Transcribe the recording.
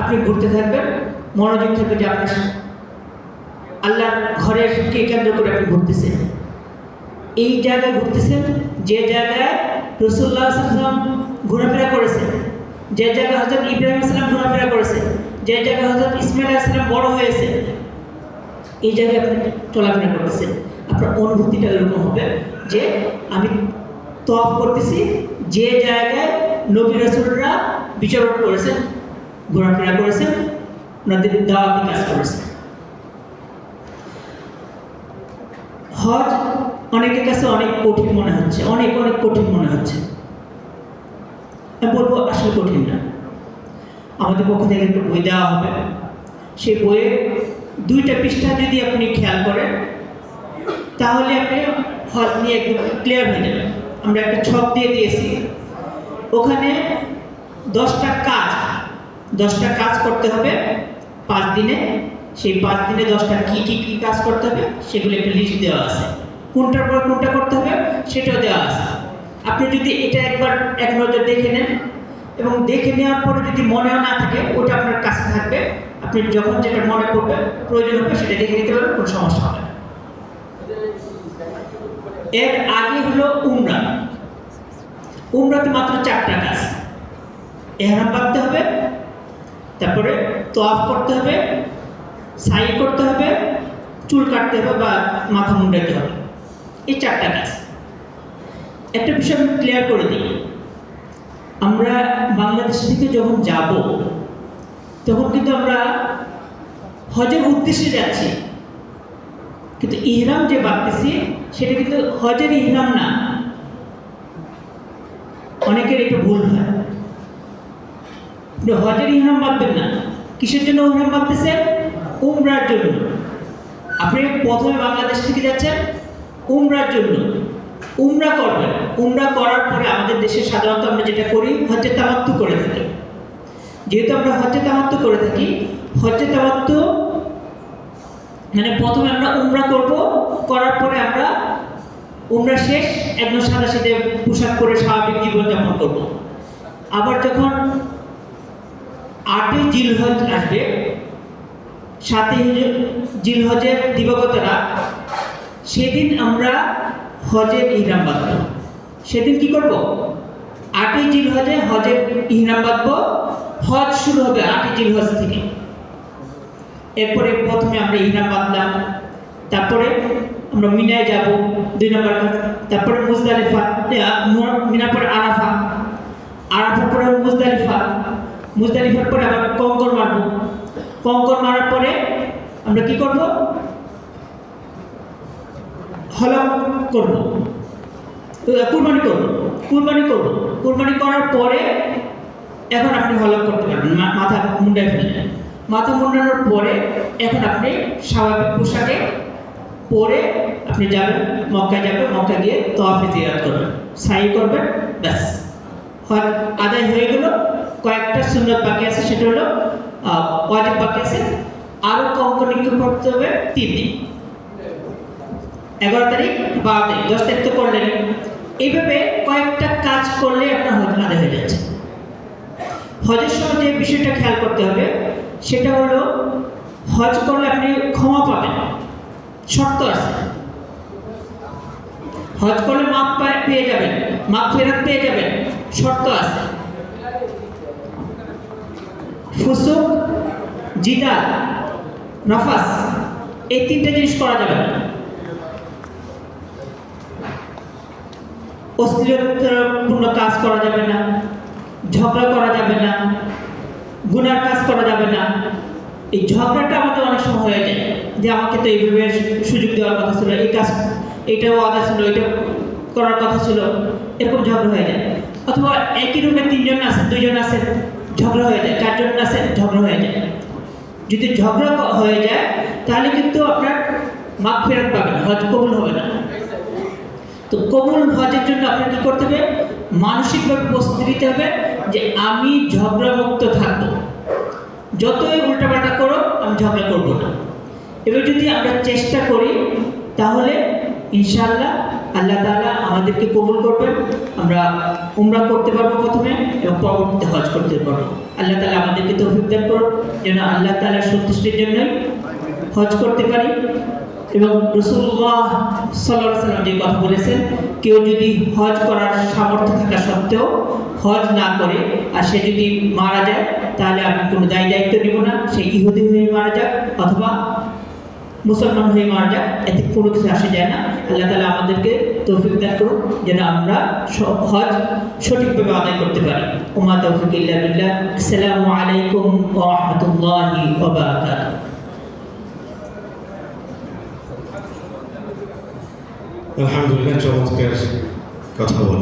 আপনি ঘুরতে থাকবেন, মনোযোগ থাকবে যে আপনার আল্লাহ ঘরের কে কেন্দ্র করে আপনি ঘুরতেছেন? এই জায়গায় ঘুরতেছেন, যে জায়গায় রসুল্লাহ ঘোরাফেরা করেছেন, যে জায়গায় হজরত ইব্রাহিম ইসলাম ঘোরাফেরা করেছেন, যে জায়গায় হজরত ইসমাইল ইসলাম বড় হয়েছে এই জায়গায় আপনি চলাফেরা করতেছেন। আপনার অনুভূতিটা এরকম হবে যে আমি তফ করতেছি, যে জায়গায় নবী রাসুলরা বিচরণ করেছেন ঘোরাফেরা করেছেন, ওনাদের দাওয়াতি কাজ করেছেন। হজ অনেকের কাছে অনেক কঠিন মনে হচ্ছে, অনেক অনেক কঠিন মনে হচ্ছে। আমি বলব আসলে কঠিন না। আমাদের পক্ষ থেকে একটা বই দেওয়া হবে। সেই বইয়ের দুইটা পৃষ্ঠা যদি আপনি খেয়াল করেন, তাহলে আপনি হজ নিয়ে একদম ক্লিয়ার হয়ে যাবেন। আমরা একটা ছক দিয়ে দিয়েছি। ওখানে দশটা কাজ দশটা কাজ করতে হবে পাঁচ দিনে। সেই পাঁচ দিনে দশটা কি কি কি কাজ করতে হবে সেগুলো একটা লিস্ট দেওয়া আছে। কোনটার পর কোনটা করতে হবে সেটাও দেওয়া আছে। আপনি যদি এটা একবার এক নজর দেখে নেন এবং দেখে নেওয়ার পরে যদি মনেও না থাকে, ওটা আপনার কাছে থাকবে। আপনি যখন যেটা মনে করবে প্রয়োজন হবে সেটা দেখে নিতে পারবেন, কোনো সমস্যা হবে না। এর আগে হলো উমরা। উমরাতে মাত্র চারটা কাজ। এহারাম বাঁধতে হবে তারপরে তোয়াফ করতে হবে সাই করতে হবে চুল কাটতে হবে বা মাথা মুন্ডাতে হবে। এই চারটা কাজ। একটা বিষয় আমি ক্লিয়ার করে দিই। আমরা বাংলাদেশ থেকে যখন যাব তখন কিন্তু আমরা হজের উদ্দেশ্যে যাচ্ছি। কিন্তু ইহরাম যে বাঁধতেছি সেটা কিন্তু হজের ইহরাম না। অনেকের একটু ভুল হয়। হজের ইহরাম বাঁধবেন না। কিসের জন্য ইহরাম বাঁধতেছেন উমরার জন্য। আপনি প্রথমে বাংলাদেশ থেকে যাচ্ছেন, উমরার জন্য। উমরা করবেন। উমরা করার পরে আমাদের দেশে সাধারণত আমরা যেটা করি, হজ্জে তামাত্তু করে থাকি। যেহেতু আমরা হজ্জে তামাত্তু করে থাকি, হজ্জে তামাত্তু মানে প্রথমে আমরা উমরা করব, করার পরে আমরা উমরা শেষ, একদম সাদা সিধে পোশাক পরে স্বাভাবিক জীবনযাপন করব। আবার যখন আটই জিলহজ আসবে। সাতই জিলহজের দিবগত রাত সেদিন আমরা হজের ইহরাম বাঁধব। সেদিন কি করব? আটই জিলহজে হজের ইহরাম বাঁধব। হজ শুরু হবে আটই জিলহজ থেকে। এরপরে প্রথমে আমরা ইহরাম বাঁধলাম। তারপরে আমরা মিনায় যাব, দুই নম্বর তারপরে মুজদালিফা মিনার পরে আরাফা। আরাফার পরে মুজদালিফা। মুজদালিফার পরে আবার কঙ্কর মারব। কঙ্কর মারার পরে আমরা কি করব? হলক করব। কুরবানি করব কুরবানি করব। কুরবানি করার পরে এখন আপনি হলক করতে পারবেন মাথা মুন্ডায় ফেললেন মাথা মুন্ডানোর পরে এখন আপনি স্বাভাবিক পোশাকে পরে আপনি যাবেন, মক্কায় যাবেন মক্কা গিয়ে তোয়াফে জিয়ারত করবেন। সাই করবেন, ব্যাস। আদায় হয়ে গেল কয়েকটা সুন্নত বাকি আছে, সেটা হলো ওয়াজিব বাকি আছে? আরও কঙ্ক নিক্ষেপ করতে হবে, তিন দিন। এগারো তারিখ বারো তারিখ, দশ তারিখ তো করলেন এইভাবে কয়েকটা কাজ করলে আপনার হজ আদায় হয়ে যাচ্ছে। হজের সময় যে বিষয়টা খেয়াল করতে হবে, সেটা হলো, হজ করলে আপনি ক্ষমা পাবেন। শর্ত আছে। হজ করলে মাপ পেয়ে যাবেন। মাপ ফেরত পেয়ে যাবেন। শর্ত আছে। ফুসুক, জিদা, নফাস, এই তিনটে জিনিস করা যাবে না। অশ্লীলতাপূর্ণ কাজ করা যাবে না, ঝগড়া করা যাবে না, গুনার কাজ করা যাবে না। এই ঝগড়াটা আমাদের অনেক সময় হয়ে যায় যে আমাকে তো এইভাবে সুযোগ দেওয়ার কথা ছিল, এই কাজ এইটাও আদা ছিল এটা করার কথা ছিল, এরকম ঝগড়া হয়ে যায়। অথবা একই রুমে তিনজন আছে, দুইজন আছে ঝগড়া হয়ে যায় চারজন আছে, ঝগড়া হয়ে যায়। যদি ঝগড়া হয়ে যায়, তাহলে কিন্তু আপনার মাপ ফেরত পাবেন হজ কবুল হবে না। তো কবুল হজের জন্য আপনার কি করতে হবে? মানসিকভাবে প্রস্তুতি নিতে হবে যে আমি ঝগড়া মুক্ত থাকব। যতই উল্টাপাল্টা করো, আমি ঝগড়া করব না। এবার যদি আমরা চেষ্টা করি, তাহলে ইনশাল্লাহ আল্লাহ তাআলা আমাদেরকে কবুল করবেন। আমরা উমরা করতে পারব প্রথমে এবং পরবর্তীতে হজ করতে পারব। আল্লাহ তালা আমাদেরকে তৌফিক দান করুন, যেন আল্লাহ তাআলার সন্তুষ্টির জন্যই হজ করতে পারি। এবং রসুল্লাহ সাল্লাহ সাল্লাম যে কথা বলেছেন, কেউ যদি হজ করার সামর্থ্য থাকা সত্ত্বেও হজ না করে আর সে যদি মারা যায়, তাহলে আমি কোনো দায়ী দায়িত্ব নেব না। সে ইহুদি হয়ে মারা যাক অথবা মুসলমান হয়ে মারা যাক, এতে কোনো কিছু আসে যায় না। আল্লাহ তালা আমাদেরকে তৌফিক দান করুন যেন আমরা হজ সঠিকভাবে আদায় করতে পারি। ওমা তৌফিক আসসালামু আলাইকুম বারাকাতুহু। আলহামদুলিল্লাহ, চমৎকার কথা বলে